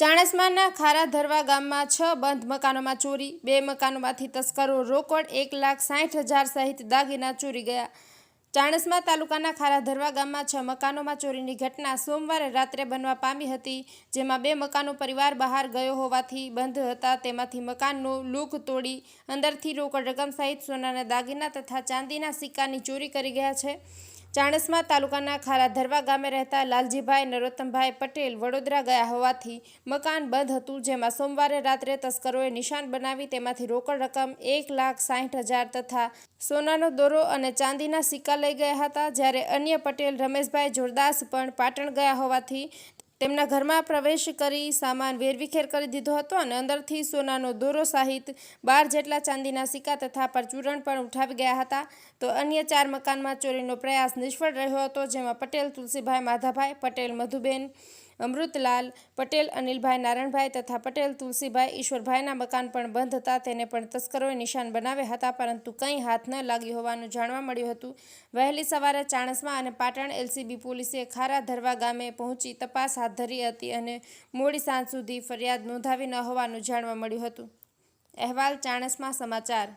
ચાણસ્માના ખારા ધરવા ગામમાં છ બંધ મકાનોમાં ચોરી, બે મકાનોમાંથી તસ્કરો રોકડ એક લાખ સાઠ હજાર સહિત દાગીના ચોરી ગયા. ચાણસમા તાલુકાના ખારા ધરવા ગામમાં છ મકાનોમાં ચોરીની ઘટના સોમવારે રાત્રે બનવા પામી હતી, જેમાં બે મકાનો પરિવાર બહાર ગયો હોવાથી બંધ હતા. તેમાંથી મકાનનો લૂક તોડી અંદરથી રોકડ રકમ સહિત સોનાના દાગીના તથા ચાંદીના સિક્કાની ચોરી કરી ગયા છે. ચાણસ્મા તાલુકાના ખારા ધરવા ગામે રહેતા લાલજીભાઈ નરોત્તમભાઈ પટેલ વડોદરા ગયા હોવાથી મકાન બંધ હતું, જેમાં સોમવારે રાત્રે તસ્કરોએ નિશાન બનાવી તેમાંથી રોકડ રકમ એક લાખ સાઠ હજાર તથા સોનાનો દોરો અને ચાંદીના સિક્કા લઈ ગયા હતા. જ્યારે અન્ય પટેલ રમેશભાઈ જોરદાસ પણ પાટણ ગયા હોવાથી તેમના ઘરમાં પ્રવેશ કરી સામાન વેરવિખેર કરી દીધો હતો અને અંદરથી સોનાનો દોરો સહિત બાર જેટલા ચાંદીના સિક્કા તથા પરચૂરણ પણ ઉઠાવી ગયા હતા. તો અન્ય ચાર મકાનમાં ચોરીનો પ્રયાસ નિષ્ફળ રહ્યો હતો, જેમાં પટેલ, તુલસીભાઈ, માધાભાઈ, પટેલ, મધુબેન અમૃતલાલ પટેલ, અનિલભાઈ નારાયણભાઈ તથા પટેલ, તુલસીભાઈ ઈશ્વરભાઈના મકાન પણ બંધ હતા. તેને પણ તસ્કરોએ નિશાન બનાવ્યા હતા, પરંતુ કંઈ હાથ ન લાગ્યું હોવાનું જાણવા મળ્યું હતું. વહેલી સવારે ચાણસમાં અને પાટણ એલસીબી પોલીસે ખારા ધરવા ગામે પહોંચી તપાસ હાથ ધરી હતી અને મોડી સાંજ સુધી ફરિયાદ નોંધાવી ન હોવાનું જાણવા મળ્યું હતું. અહેવાલ ચાણસમાં સમાચાર.